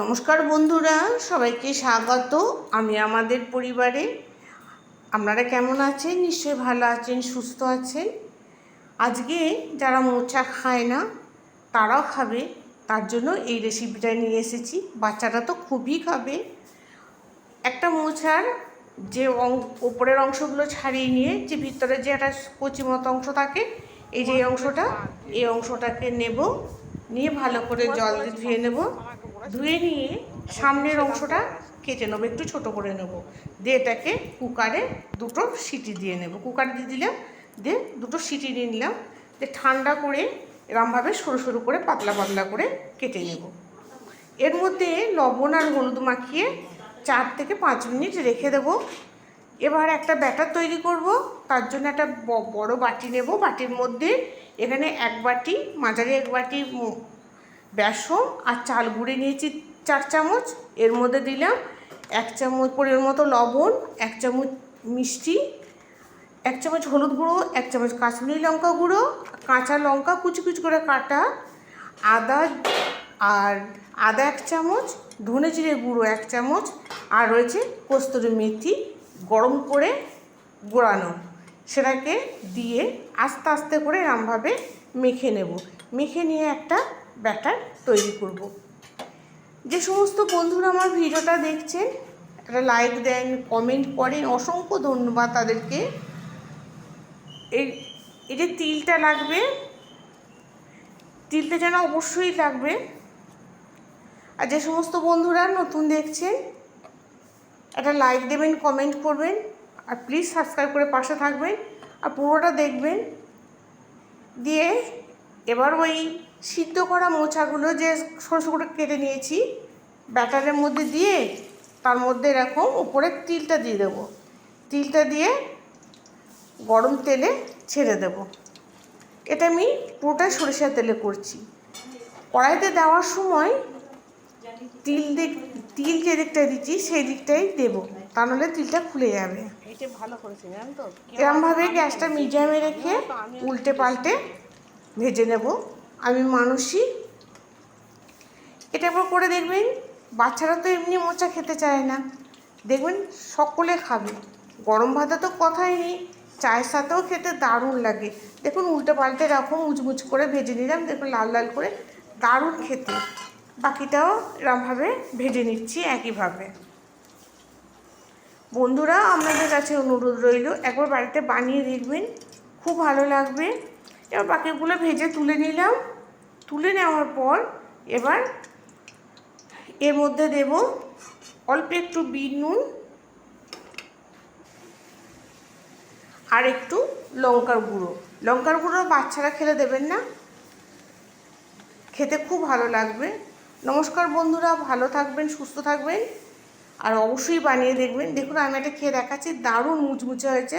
নমস্কার বন্ধুরা, সবাইকে স্বাগত। আমি আমাদের পরিবারে। আপনারা কেমন আছেন? নিশ্চয়ই ভালো আছেন, সুস্থ আছেন। আজকে যারা মোচা খায় না, তারাও খাবে। তার জন্য এই রেসিপিটা নিয়ে এসেছি। বাচ্চারা তো খুবই খাবে। একটা মোচার যে ওপরের অংশগুলো ছাড়িয়ে নিয়ে, যে ভিতরে যে একটা কচি মতো অংশ থাকে, এই যে অংশটা, এই অংশটাকে নেব। নিয়ে ভালো করে জল দিয়ে ধুয়ে নেব। ধুয়ে নিয়ে সামনের অংশটা কেটে নেব, একটু ছোট করে নেব। দিয়ে এটাকে কুকারে দুটো সিটি দিয়ে নেব। কুকারে দিয়ে দিলাম দিয়ে দুটো সিটি নিয়ে নিলাম। দিয়ে ঠান্ডা করে এরমভাবে সরু সরু করে, পাতলা পাতলা করে কেটে নেব। এর মধ্যে লবণ আর হলুদ মাখিয়ে চার থেকে পাঁচ মিনিট রেখে দেব। এবার একটা ব্যাটার তৈরি করব। তার জন্য একটা বড় বাটি নেব। বাটির মধ্যে এখানে এক বাটি, মাঝারি এক বাটি বেসন আর চাল গুঁড়ে নিয়েছি চার চামচ। এর মধ্যে দিলাম এক চামচ পরিমাণ মতো লবণ, এক চামচ মিষ্টি, এক চামচ হলুদ গুঁড়ো, এক চামচ কাশ্মীরি লঙ্কা গুঁড়ো, কাঁচা লঙ্কা কুচি কুচি করে কাটা, আদা আর আদা এক চামচ, ধনে জিরে গুঁড়ো এক চামচ, আর রয়েছে কস্তুরি মেথি গরম করে গোড়ানো। সেটাকে দিয়ে আস্তে আস্তে করে এরমভাবে মেখে নেব। মেখে নিয়ে একটা ব্যাটার তৈরি করব। যে সমস্ত বন্ধুরা আমার ভিডিওটা দেখছেন একটা লাইক দেন কমেন্ট করেন, অসংখ্য ধন্যবাদ তাদেরকে। এই এই যে তিলটা লাগবে, তিলটা যেন অবশ্যই লাগবে। আর যে সমস্ত বন্ধুরা নতুন দেখছেন, একটা লাইক দেবেন কমেন্ট করবেন, আর প্লিজ সাবস্ক্রাইব করে পাশে থাকবেন, আর পুরোটা দেখবেন। দিয়ে এবার ওই সিদ্ধ করা মোচাগুলো যে সরু সরু করে কেটে নিয়েছি ব্যাটারের মধ্যে দিয়ে তার মধ্যে এরকম উপরে তিলটা দিয়ে দেবো। তিলটা দিয়ে গরম তেলে ছেড়ে দেব। এটা আমি পুরোটাই সরিষার তেলে করছি। কড়াইতে দেওয়ার সময় তিল দিক তিল যে দিকটায় দিচ্ছি সেই দিকটাই দেবো তা নাহলে তিলটা খুলে যাবে। এরমভাবে গ্যাসটা মিডিয়ামে রেখে উল্টে পাল্টে ভেজে নেব। আমি মানুষই এটা একবার করে দেখবেন, বাচ্চারা তো এমনি মোচা খেতে চায় না। দেখবেন সকলে খাবে। গরম ভাতে তো কথাই নেই, চায়ের সাথেও খেতে দারুণ লাগে। দেখুন, উল্টে পাল্টে এরকম মুচমুচ করে ভেজে নিলাম, দেখুন লাল লাল করে দারুণ খেতে। বাকিটাও এরমভাবে ভেজে নিচ্ছি একইভাবে। বন্ধুরা, আপনাদের কাছে অনুরোধ রইল, একবার বাড়িতে বানিয়ে দেখবেন। খুব ভালো লাগবে। এবার বাকিগুলো ভেজে তুলে নিলাম। তুলে নেওয়ার পর এবার এর মধ্যে দেব অল্প একটু বিট নুন আর একটু লঙ্কার গুঁড়ো। লঙ্কার গুঁড়ো বাচ্চারা খেলে দেবেন না। খেতে খুব ভালো লাগবে। নমস্কার বন্ধুরা, ভালো থাকবেন, সুস্থ থাকবেন। আর অবশ্যই বানিয়ে দেখবেন। দেখুন, আমি এটা খেয়ে দেখাচ্ছি। দারুণ মুচমুচে হয়েছে।